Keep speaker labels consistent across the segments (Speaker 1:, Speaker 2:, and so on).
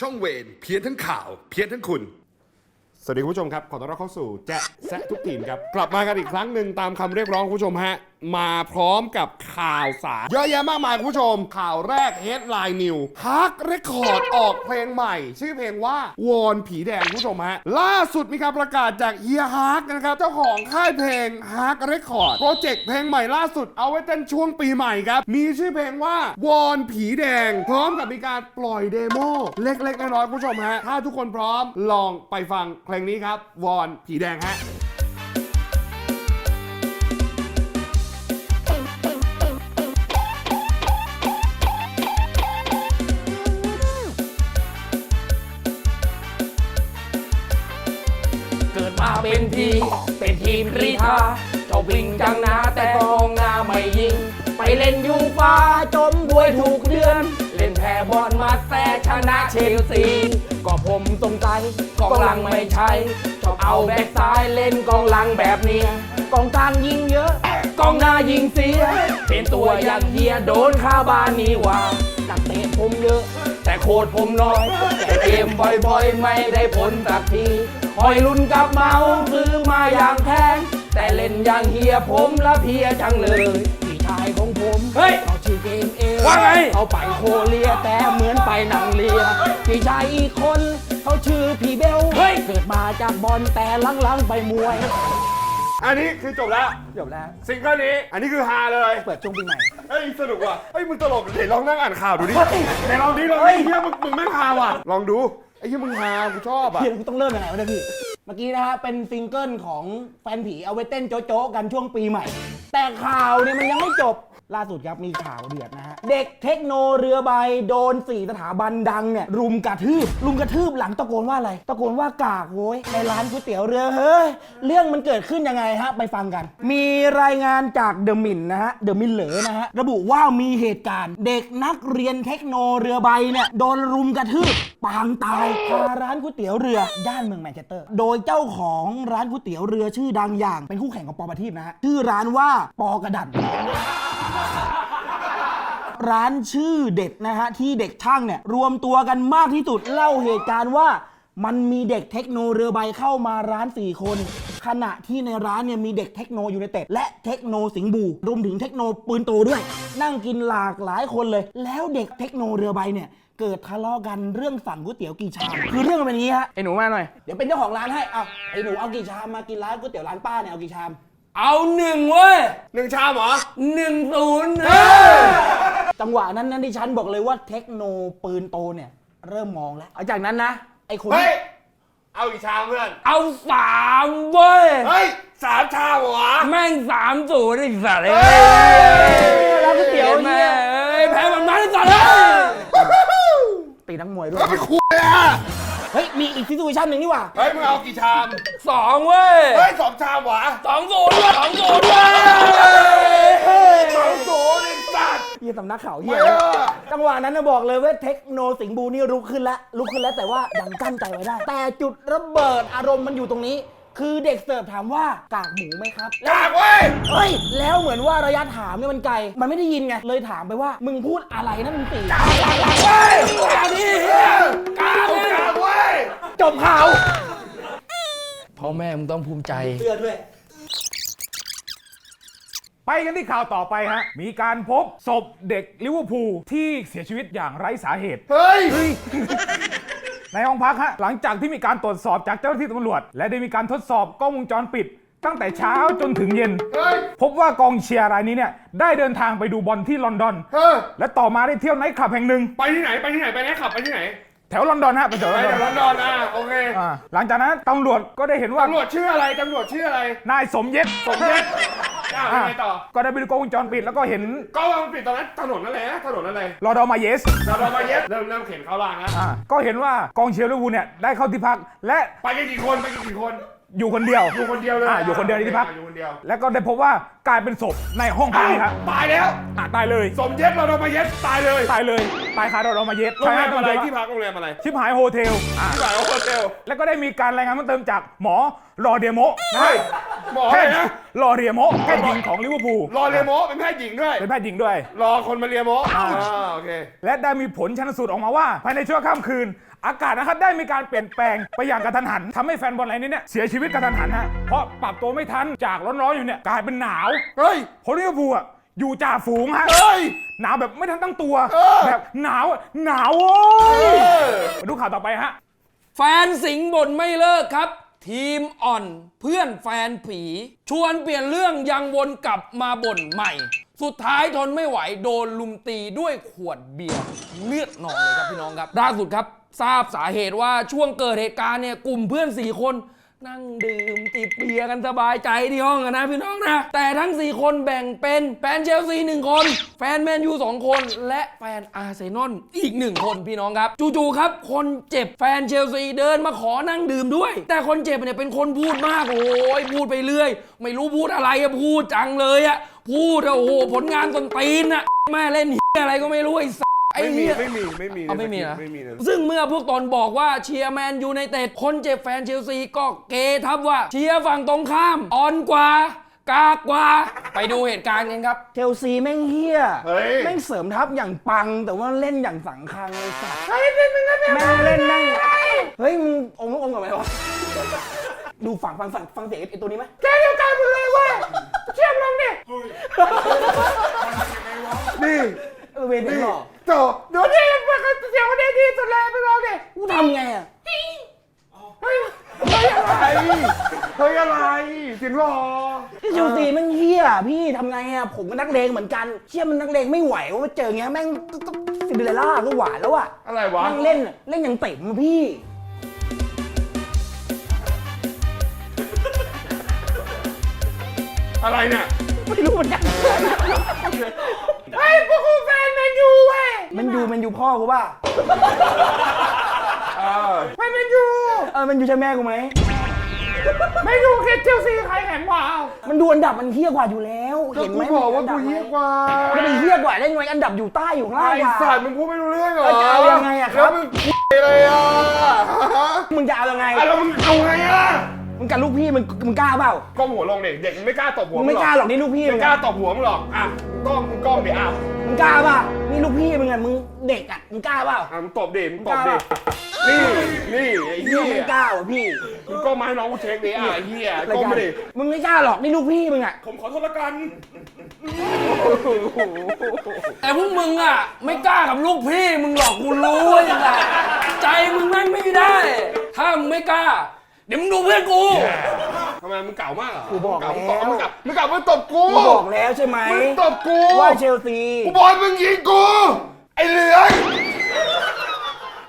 Speaker 1: ช่องเวรเพี้ยนทั้งข่าว เพี้ยนทั้งคุณ
Speaker 2: สวัสดีคุณผู้ชมครับ ขอต้อนรับเข้าสู่แจ๊ะแซะทุกทีมครับ กลับมากันอีกครั้งหนึ่งตามคำเรียกร้องคุณผู้ชมฮะ มาพร้อมกับข่าวสารเยอะแยะมากมายคุณผู้ชม ข่าวแรก Headline New ฮักเรคคอร์ดออกเพลงใหม่ ชื่อเพลงว่าวอนผีแดงคุณผู้ชมฮะ ล่าสุดมีการประกาศจากเฮียฮักนะครับ เจ้าของค่ายเพลงฮักเรคคอร์ดโปรเจกต์เพลงใหม่ล่าสุดเอาไว้เต้นช่วงปีใหม่ครับ มีชื่อเพลงว่าวอนผีแดง พร้อมกับมีการปล่อยเดโมเล็กๆน้อยๆคุณผู้ชมฮะถ้าทุกคนพร้อมลองไปฟังเพลงนี้ครับวอนผีแดงฮะ
Speaker 3: มกรีธาเจ้าวิ่งจังนาแต่กองหน้าไม่ยิง ไปเล่นยูฟ้าจมด้วยถูกเดือน เล่นแพ้บอลมาแต่ชนะเชลซีก็ผมสงสัยกองหลังไม่ใช่ชอบเอาแบ็กซ้ายเล่นกองหลังแบบเนี้ยกองกลางยิงเยอะ กองหน้ายิงเสีย เป็นตัวอย่างเฮียโดนคาบานนี่หว่านักเตะผมเยอะ แต่โคตรผมน้อย แต่เกมบ่อยๆ ไม่ได้ผลสักทีคอยลุ้นกับเมาซื้อมาอย่างแพงแต่เล่นอย่างเฮียผมละเพลียจังเลย พี่ชายของผม
Speaker 4: เฮ้ย
Speaker 3: เขาชื่อเกมเอ
Speaker 4: ว่าไง
Speaker 3: เขาไปโคเรียแต่เหมือนไปหนังเลีย พี่ชายอีกคนเขาชื่อพี่เบล
Speaker 4: เฮ้ย
Speaker 3: เกิดมาจากบอลแต่หลังๆไปมวย
Speaker 2: อันนี้คือจบแล้ว
Speaker 3: จบแล้ว
Speaker 2: ซิงเกิลนี้ อันนี้คือฮาเลย
Speaker 3: เปิดช่วงปีใหม่
Speaker 2: เฮ้ยสนุกว่ะเฮ้ยมึงตลกเดี๋ยวลองนั่งอ่านข่าวดูดิ
Speaker 3: เฮ้ย
Speaker 2: ไหนลองดิลองดิเฮียมึงมึงไม่งฮาว่ะ ลองดูไอ้เฮียมึงฮากูชอบอะ
Speaker 3: พี่ต้องเริ่มยังไงวะเนี่ยพี่ เมื่อกี้นะฮะเป็นซิงเกิลของแฟนผีเอาไว้เต้นโจ๊ะๆกันช่วงปีใหม่ แต่ข่าวเนี่ยมันยังไม่จบ ล่าสุดครับมีข่าวเดือดนะฮะ เด็กเทคโนเรือใบโดนสี่สถาบันดังเนี่ย รุมกระทืบ รุมกระทืบหลังตะโกนว่าอะไร ตะโกนว่ากากโว้ย ในร้านก๋วยเตี๋ยวเรือเฮ้ย เรื่องมันเกิดขึ้นยังไงฮะ ไปฟังกัน มีรายงานจากเดอะมินนะฮะเดอะมินเหลอนะฮะระบุว่ามีเหตุการณ์ เด็กนักเรียนเทคโนเรือใบเนี่ยโดนรุมกระทืบปางตายคาร้านก๋วยเตี๋ยวเรือย่านเมืองแมนเชสเตอร์ โดยเจ้าของร้านก๋วยเตี๋ยวเรือชื่อดังอย่างเป็นคู่แข่งกับปอประทีปนะฮะชื่อร้านว่าปอกระดัน ร้านชื่อเด็ดนะฮะที่เด็กช่างเนี่ยรวมตัวกันมากที่สุดเล่าเหตุการณ์ว่า มันมีเด็กเทคโนเรือใบเข้ามาร้าน 4 คน ขณะที่ในร้านเนี่ยมีเด็กเทคโนยูไนเต็ดและเทคโนสิงห์บูรวมถึงเทคโนปืนโตด้วย นั่งกินหลากหลายคนเลย แล้วเด็กเทคโนเรือใบเนี่ยเกิดทะเลาะกันเรื่องสั่งก๋วยเตี๋ยวกี่ชามคือเรื่องมันเป็นอย่างนี้ฮะไอ้หนูมาหน่อย เดี๋ยวเป็นเจ้าของร้านให้เอาไอ้หนูเอากี่ชามมากินร้านก๋วยเตี๋ยวร้านป้าเนี่ยเอากี่ชาม
Speaker 4: เอาหนึ่งเว้ย
Speaker 2: หนึ่งชามเหรอ
Speaker 4: หนึ่งศูนย์
Speaker 3: จังหวะนั้นนั้นที่ฉันบอกเลยว่าเทคโนปืนโตเนี่ย เริ่มมองแล้วเอาจากนั้นนะ ไอ้คน
Speaker 2: เฮ้ย เอาอีกชามเพื่อน
Speaker 4: เอาสามเว้ย
Speaker 2: เฮ้ยสามชามเหรอวะ
Speaker 4: แม่งสามศูนย์ไอ้สัตว์เลย
Speaker 3: ร้านก๋วยเตี๋ยว
Speaker 4: แม่
Speaker 3: เนี่ย
Speaker 4: เอ้ยแพ้มันมาไอ้สัตว์เลย
Speaker 3: ตีนักมวยด้วย
Speaker 2: ไม่คุยอะ
Speaker 3: เฮ้ย มีอีกซิทูเอชั่นหนึ่งนี่หว่า
Speaker 2: เฮ้ยมึงเอากี่ชาม
Speaker 4: สองเว้ย
Speaker 2: เฮ้ยสองชามวะ
Speaker 4: สองศูนย์เว้ยสองศูนย์เว้ย
Speaker 2: สองศูนย์ไอ้สัตว์
Speaker 3: เฮียสำนักข่าวเฮี
Speaker 2: ไม่
Speaker 3: ย
Speaker 2: เออ
Speaker 3: จังหวะนั้นนะบอกเลยว่าเทคโนสิงห์บูนี่ลุกขึ้นแล้วลุกขึ้นแล้วแต่ว่ายังกั้นใจไว้ได้ แต่จุดระเบิดอารมณ์มันอยู่ตรงนี้ คือเด็กเสิร์ฟถามว่ากากหมูไหมครับ
Speaker 2: กากเว้ย
Speaker 3: เฮ้ย แล้วเหมือนว่าระยะถามเนี่ยมันไกล มันไม่ได้ยินไง เลยถามไปว่า มึงพูดอะไรนะมึงตี
Speaker 2: เฮ้ย กากนี่เฮียกากกากเว้ย
Speaker 3: จบข่าว
Speaker 4: พ่อแม่มึงต้องภูมิใจ
Speaker 3: เสื้อด้วย
Speaker 5: ไปกันที่ข่าวต่อไปฮะ มีการพบศพเด็กลิเวอร์พูลที่เสียชีวิตอย่างไร้สาเหตุ
Speaker 2: เฮ้ย
Speaker 5: ในห้องพักฮะ หลังจากที่มีการตรวจสอบจากเจ้าหน้าที่ตำรวจ และได้มีการทดสอบกล้องวงจรปิด ตั้งแต่เช้าจนถึงเย็น
Speaker 2: เฮ้ย
Speaker 5: พบว่ากองเชียร์รายนี้เนี่ย ได้เดินทางไปดูบอลที่ลอนดอน
Speaker 2: เฮ้ย
Speaker 5: และต่อมาได้เที่ยวไนท์คลับแห่งหนึ่ง
Speaker 2: ไปที่ไหน ไปที่ไหน ไปไหนขับ ไปที่ไหน
Speaker 5: แถวลอนดอนฮะไปแถว
Speaker 2: ไป
Speaker 5: ลอนด
Speaker 2: เดี๋
Speaker 5: อ
Speaker 2: ยวนลอนดอนอะโอเค
Speaker 5: อ่าหลังจากนั้นตำรวจก็ได้เห็นว่า
Speaker 2: ตำรวจชื่ออะไรตำรวจชื่ออะไร
Speaker 5: นายสมเย็ด
Speaker 2: สมเด็จอ้าวยังไงต่อ
Speaker 5: ก็ได้ไปดูกล้องวงจรปิดแล้วก็เห็น
Speaker 2: กล้องวงจรปิดตอนนั้นถนนอะไรนะถนนอะไร
Speaker 5: รอดอมาเยส
Speaker 2: เราเรามาเย็บเริ่มเริ่มเข็นเข้าล่างแล้ว
Speaker 5: อ่าก็เห็นว่ากองเชียร์ลิเวอร์พูลเนี่ยได้เข้าที่พักและ
Speaker 2: ไปกันกี่คนไปกันกี่คน
Speaker 5: อยู่คนเดียว
Speaker 2: อยู่คนเดียวเลย
Speaker 5: อ่าอยู่คนเดียวในที่พัก
Speaker 2: อยู่คนเดียว
Speaker 5: แล้วก็ได้พบว่ากลายเป็นศพในห้องพักนี้ครับ
Speaker 2: ตายแล้ว
Speaker 5: อะตายเลย
Speaker 2: สมเย็ดเราเรามาเย็ดตายเลย
Speaker 5: ตายเลย ตายคารอดอมาเยส
Speaker 2: โรงแรมอะไร
Speaker 5: ใช่
Speaker 2: ที่พักโรงแรมอะไร
Speaker 5: ชิบหายโฮเทลอะ
Speaker 2: ที่ไหนโฮเทล
Speaker 5: แล้วก็ได้มีการรายงานเพิ่มเติมจากหมอรอเดโมนะ
Speaker 2: เฮ้ย หมอ
Speaker 5: แพ
Speaker 2: อะไร
Speaker 5: ทย์
Speaker 2: นะ
Speaker 5: ลอเรียโมแพทย์หญิงของลิเวอร์พูล
Speaker 2: รอเรียโมเป็นแพทย์หญิงด้วย
Speaker 5: เป็นแพทย์หญิงด้วย
Speaker 2: รอคนมาเรียโมอ่าโอเค
Speaker 5: และได้มีผลชันสูตรออกมาว่า ภายในชั่วข้ามคืน อากาศนะครับได้มีการเปลี่ยนแปลงไปอย่างกระทันหันทำให้แฟนบอลรายนี้เนี่ยเสียชีวิตกระทันหันฮะเพราะปรับตัวไม่ทันจากร้อนๆอยู่เนี่ยกลายเป็นหนาว
Speaker 2: เฮ้ย
Speaker 5: เพราะลิเวอร์พูลอะอยู่จ่าฝูงฮะ
Speaker 2: เฮ้ย
Speaker 5: หนาวแบบไม่ทันตั้งตัว
Speaker 2: เออ
Speaker 5: แบบหนาวอะหนาวโว้ย
Speaker 2: เออ
Speaker 5: มาดูข่าวต่อไปฮะ
Speaker 4: แฟนสิงห์บ่นไม่เลิกครับ ทีมอ่อนเพื่อนแฟนผี ชวนเปลี่ยนเรื่องยังวนกลับมาบ่นใหม่ สุดท้ายทนไม่ไหวโดนลุมตีด้วยขวดเบียร์เลือดหนองเลยครับพี่น้องครับล่าสุดครับ ทราบสาเหตุว่าช่วงเกิดเหตุการณ์เนี่ยกลุ่มเพื่อน 4 คน นั่งดื่มติดเบียร์กันสบายใจที่ห้องอะนะพี่น้องนะ แต่ทั้ง 4 คนแบ่งเป็นแฟนเชลซีหนึ่งคน แฟนแมนยูสองคน และแฟนอาร์เซนอลอีกหนึ่งคนพี่น้องครับ จู่ๆครับ คนเจ็บแฟนเชลซีเดินมาขอนั่งดื่มด้วย แต่คนเจ็บเนี่ยเป็นคนพูดมากโอ้ยพูดไปเรื่อย ไม่รู้พูดอะไรอะพูดจังเลยอะพูดอะโอ้โหผลงานตนตีนอะแม่เล่นอะไรก็ไม่รู้ไอ้ส ไอ้
Speaker 2: ไม่มี
Speaker 4: เหี้ย
Speaker 2: ไม่มีไม่มี
Speaker 4: เอาไม่มีนะ
Speaker 2: ไม่มีนะ
Speaker 4: ซึ่งเมื่อพวกตนบอกว่าเชียร์แมนยูไนเต็ดคนเจ็บแฟนเชลซีก็เกทับว่าเชียร์ฝั่งตรงข้าม อ่อนกว่า กากกว่า ไปดูเหตุการณ์กันครับ
Speaker 3: เชลซีแม่งเฮี้ย
Speaker 2: เฮ้ย
Speaker 3: แม่งเสริมทัพอย่างปัง แต่ว่าเล่นอย่างสังคังเลยสัตว์แม่งเล่นแม่งเฮ้ยมึงองค์องค์กับไหมวะ ดูฝั่งฟังฝั่งฟังเสียงไอ้ตัวนี้ไหมแกเดียวกันเลยเว้ยเชื่อมลงดิ
Speaker 2: นี่
Speaker 3: เออเวรเป็นหรอ
Speaker 2: โจเดี๋ยวนี้มันก็เสียงคนนี้ดีสุดเลยไปลองดิ
Speaker 3: กูทำไงอะ
Speaker 2: เฮ้ยเฮ้ยอะไรเฮ้ยอะไรเสียงหล่อ
Speaker 3: เชลซีแม่งเฮี้ยพี่ทำไงอะผมก็นักเลงเหมือนกันเชี่ยมันนักเลงไม่ไหวว่าเจออย่างเงี้ยแม่งซินเดอเรลล่าก็หวานแล้วอะ
Speaker 2: อะไรวะ
Speaker 3: แม่งเล่นเล่นอย่างเต็มอะพี่
Speaker 2: อะไรเนี่ย
Speaker 3: ไม่รู้เหมือนกันไอ้พวกกูแฟนแมนยูเว้ยแมนยูแมนยูพ่อกูป่ะ
Speaker 2: เออ
Speaker 3: แมนยูเออแมนยูใช่แม่กูไหม
Speaker 5: ไม่ดูเคสเชลซีใครแข็งกว่า
Speaker 3: มันดูอันดับมันเฮี้ยกว่าอยู่แล้ว
Speaker 2: ก็
Speaker 3: เห็น
Speaker 2: กู
Speaker 3: ไหม
Speaker 2: บอกว่ากูเฮี้ยกว่า
Speaker 3: มันเป็นเฮี้ยกว่าได้ไงอันดับอยู่ใต้อยู่ข้างล่าง
Speaker 2: ไอ้
Speaker 3: กว่า
Speaker 2: สัตว์มึงพูดไม่รู้เรื่องเหรอ
Speaker 3: แล้วจะเอายังไงอะครับ
Speaker 2: แล้วมึงอะไรอะฮะ
Speaker 3: มึงจะเอายังไง
Speaker 2: อะแล้วมึงเอาไงอะ
Speaker 3: มึงกับลูกพี่มึงมึงกล้าเปล่า
Speaker 2: ก้มหัวลงเด็กเด็กมันไม่กล้าตบหัว
Speaker 3: มึง
Speaker 2: มึ
Speaker 3: ไม่
Speaker 2: งหร
Speaker 3: กล้า
Speaker 2: อก
Speaker 3: หรอกนี่ลูกพี่มึ
Speaker 2: ไม่
Speaker 3: ง
Speaker 2: กล้า
Speaker 3: อะ
Speaker 2: ตบหัวมึงหรอกอะก้มมึงก้มดิอะ
Speaker 3: มึ งกล้าเปล่านี่ลูกพี่มึงอะมึงเด็กอะมึงกล้าเปล่า
Speaker 2: อะมึงตบดิมึงตบดินี่นี่ไอ้
Speaker 3: พี่
Speaker 2: เหี้ย
Speaker 3: ไม่กล้าว่ะพี่
Speaker 2: มึงก้มมาให้น้องกูเช็คดิอะไอ้เหี้ยก้มมาดิ
Speaker 3: มึงไม่กล้าหรอกนี่ลูกพี่มึงอะ
Speaker 2: ผมขอโทษละกัน
Speaker 4: แต่พวกมึงอะ ไม่กล้ากับลูกพี่มึงหรอกกูรู้ไอ้สัสใจมึงแม่งไม่ได้ ถ้ามึงไม่กล้า เดี๋ยวมึงดูเพื่อนกู
Speaker 2: ทำไมมึงเก่ามากเหรอ
Speaker 3: กูบอก
Speaker 2: เก่า
Speaker 3: แล้ว
Speaker 2: มึงเก่ามึงเก่ามึงตบกู
Speaker 3: กูบอกแล้วใช่ไหม
Speaker 2: มึงตบกู
Speaker 3: ว่าเชลซี
Speaker 2: กูบอกให้มึงยิงกูไอ้เหลือง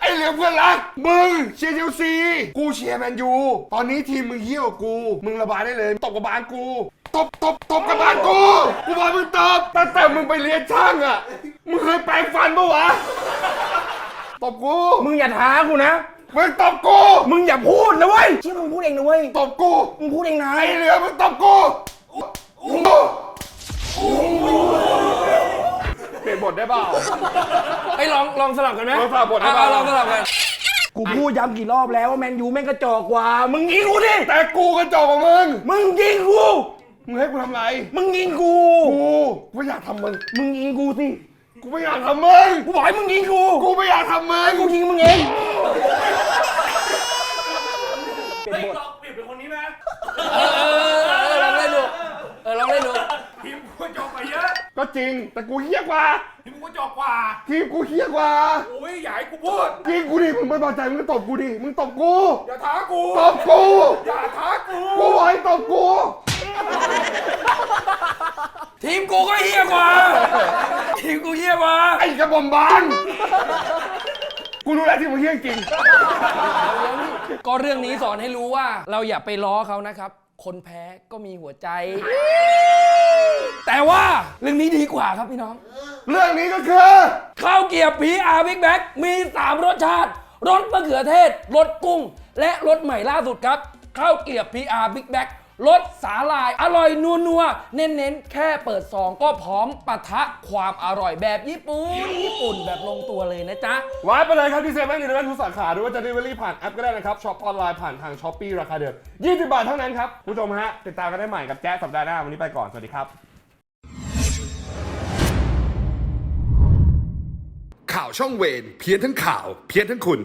Speaker 2: ไอ้เหลืองเพื่อนรักมึงเชียร์เชลซีกูเชียร์แมนยูตอนนี้ทีมมึงเหี้ยวกว่ากู มึงระบายได้เลยตบกับบานกูตบตบตบกับบานกูกูบอกให้มึงตบตั้งแต่มึงไปเรียนช่างอะมึงเคยแปรงฟันปะวะตบกู
Speaker 3: มึงอย่าท้ากูนะ
Speaker 2: มึงตบกู
Speaker 3: มึงอย่าพูดนะเว้ยเชื่อมึงพูดเองนะเว้ย
Speaker 2: ตบกู
Speaker 3: มึงพูดเองนะ
Speaker 2: ไอ้เหลืองมึงตบกูเปลี่ยนบทได้เปล่า
Speaker 4: ไอ้ยลองลองสลับกันไหม
Speaker 2: ลองสลับบทได้
Speaker 4: อะ
Speaker 2: ปะ
Speaker 4: อะลองสลับกัน
Speaker 3: กูพูดย้ำกี่รอบแล้วว่าแมนยูแม่งกระจอกกว่า มึงยิงกูดิ
Speaker 2: แต่กูกระจอกกว่ามึง
Speaker 3: มึงยิงกู
Speaker 2: มึงให้กูทำไร
Speaker 3: มึงยิงกู
Speaker 2: กูกูไม่อยากทำมึง
Speaker 3: มึงยิงกูสิ
Speaker 2: กูไม่อยากทำมึง
Speaker 3: กูบอกให้มึงยิงกู
Speaker 2: กูไม่อยากทำมึง
Speaker 3: กูยิงมึงเอง
Speaker 4: เออเออเออลองเล่นดู เออลองเล่นดู
Speaker 5: ทีมกูจอกไปเยอะ
Speaker 2: ก็จ ริง แต่กูเฮี้ยกว่า
Speaker 5: ทีมกูจอกกว่า
Speaker 2: ทีมกูเฮี้ยกว่า
Speaker 5: โอ้ยอย่าให้กูพูด
Speaker 2: ยิงกูดิมึงไม่พอใจมึงก็ตบกูดิมึงตบกู
Speaker 5: อย่าท้ากู
Speaker 2: ตบกู
Speaker 5: อย่าท้ากู
Speaker 2: กูบอกให้ตบกู
Speaker 4: ทีมกูก็เฮี้ยกว่า ทีมกูเฮี้ยกว่า
Speaker 2: ไอ้กระบอมบานกูรู้แล้วที่มึงเฮี้ยจริง
Speaker 4: ก็เรื่องนี้สอนให้รู้ว่า เราอย่าไปล้อเขานะครับ คนแพ้ก็มีหัวใจแต่ว่า เรื่องนี้ดีกว่าครับพี่น้อง
Speaker 2: เรื่องนี้ก็คือ
Speaker 4: ข้าวเกรียบผีอาบิ๊กแบ็กมี 3 รสชาติ รสมะเขือเทศ รสกุ้ง และรสใหม่ล่าสุดครับ ข้าวเกรียบพีอาร์บิ๊กแบ็กรสสาหร่าย อร่อยนัวนัวๆเน้นๆ แค่เปิดซองก็พร้อมปะทะความอร่อยแบบญี่ปุ่นญี่ปุ่นแบบลงตัวเลยนะจ๊ะ
Speaker 2: วาดไปเลยครับที่เซเว่นอีเลฟเว่นทุกสาขาหรือว่าจะ delivery ผ่านแอปก็ได้นะครับช็อปออนไลน์ผ่านทางช้อปปี้ราคาเดิม 20 บาทเท่านั้นครับคุณผู้ชมฮะติดตามกันได้ใหม่กับแจ๊สสัปดาห์หน้าวันนี้ไปก่อนสวัสดีครับ
Speaker 1: ช่องเวนเพี้ยนทั้งข่าว เพี้ยนทั้งคุณ